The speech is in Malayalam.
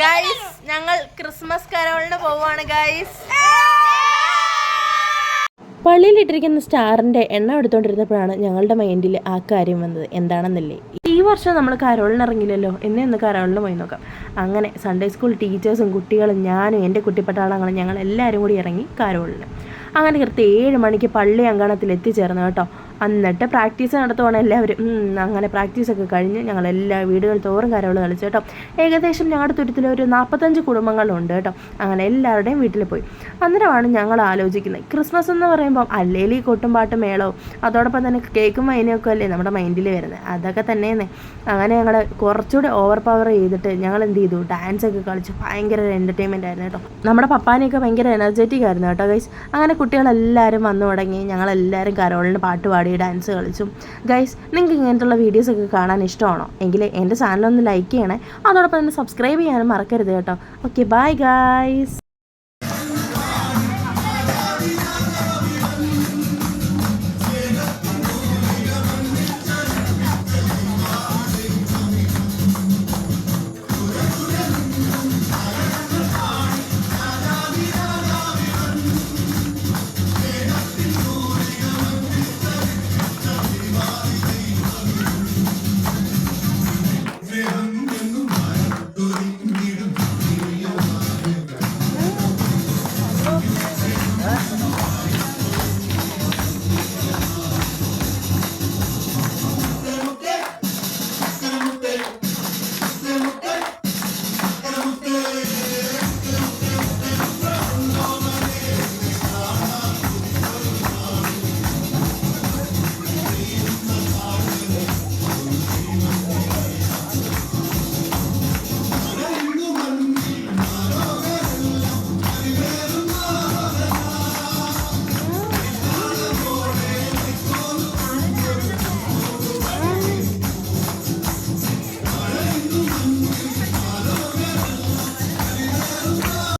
ഗൈസ് ഞങ്ങൾ ക്രിസ്മസ് കരോളിന് പോവാണ് ഗൈസ് പള്ളിയിലിട്ടിരിക്കുന്ന സ്റ്റാറിന്റെ എണ്ണം എടുത്തുകൊണ്ടിരുന്നപ്പോഴാണ് ഞങ്ങളുടെ മൈൻഡിൽ ആ കാര്യം വന്നത്. എന്താണെന്നല്ലേ? ഈ വർഷം നമ്മൾ കരോളിന് ഇറങ്ങില്ലല്ലോ എന്നെ ഒന്ന് കരോളിന് പോയി നോക്കാം. അങ്ങനെ സൺഡേ സ്കൂൾ ടീച്ചേഴ്സും കുട്ടികളും ഞാനും എന്റെ കുട്ടിപ്പട്ടാളങ്ങളും ഞങ്ങൾ എല്ലാവരും കൂടി ഇറങ്ങി കരോളിന് അങ്ങനെ കൃത്യം ഏഴ് മണിക്ക് പള്ളി അങ്കണത്തിൽ എത്തിച്ചേർന്നു കേട്ടോ. എന്നിട്ട് പ്രാക്ടീസ് നടത്തുവാണ് എല്ലാവരും. അങ്ങനെ പ്രാക്ടീസൊക്കെ കഴിഞ്ഞ് ഞങ്ങൾ എല്ലാ വീടുകൾ തോറും കരോൾ കളിച്ചു കേട്ടോ. ഏകദേശം ഞങ്ങളുടെ തുരുത്തിൽ ഒരു നാൽപ്പത്തഞ്ച് കുടുംബങ്ങളുണ്ട് കേട്ടോ. അങ്ങനെ എല്ലാവരുടെയും വീട്ടിൽ പോയി. അന്നേരമാണ് ഞങ്ങൾ ആലോചിക്കുന്നത്. ക്രിസ്മസ് എന്ന് പറയുമ്പോൾ അല്ലേലും ഈ കൊട്ടുംപാട്ട് മേളവും അതോടൊപ്പം തന്നെ കേക്കും വൈനൊക്കെ അല്ലേ നമ്മുടെ മൈൻഡിൽ വരുന്നത്. അതൊക്കെ തന്നെയെന്നേ. അങ്ങനെ ഞങ്ങൾ കുറച്ചുകൂടി ഓവർ പവർ ചെയ്തിട്ട് ഞങ്ങൾ എന്ത് ചെയ്തു? ഡാൻസ് ഒക്കെ കളിച്ച് ഭയങ്കര എന്റർടൈൻമെന്റ് ആയിരുന്നു കേട്ടോ. നമ്മുടെ പപ്പാനെയൊക്കെ ഭയങ്കര എനർജറ്റിക് ആയിരുന്നു കേട്ടോ ഗൈസ് അങ്ങനെ കുട്ടികളെല്ലാവരും വന്നു തുടങ്ങി. ഞങ്ങളെല്ലാവരും കരോളിന് പാട്ട് പാടി ഡാൻസ് കളിച്ചും. ഗൈസ് നിങ്ങൾക്ക് ഇങ്ങനത്തുള്ള വീഡിയോസ് ഒക്കെ കാണാൻ ഇഷ്ടമാണോ? എങ്കിൽ എന്റെ ചാനലൊന്ന് ലൈക്ക് ചെയ്യണേ. അതോടൊപ്പം തന്നെ സബ്സ്ക്രൈബ് ചെയ്യാനും മറക്കരുത് കേട്ടോ. Okay bye guys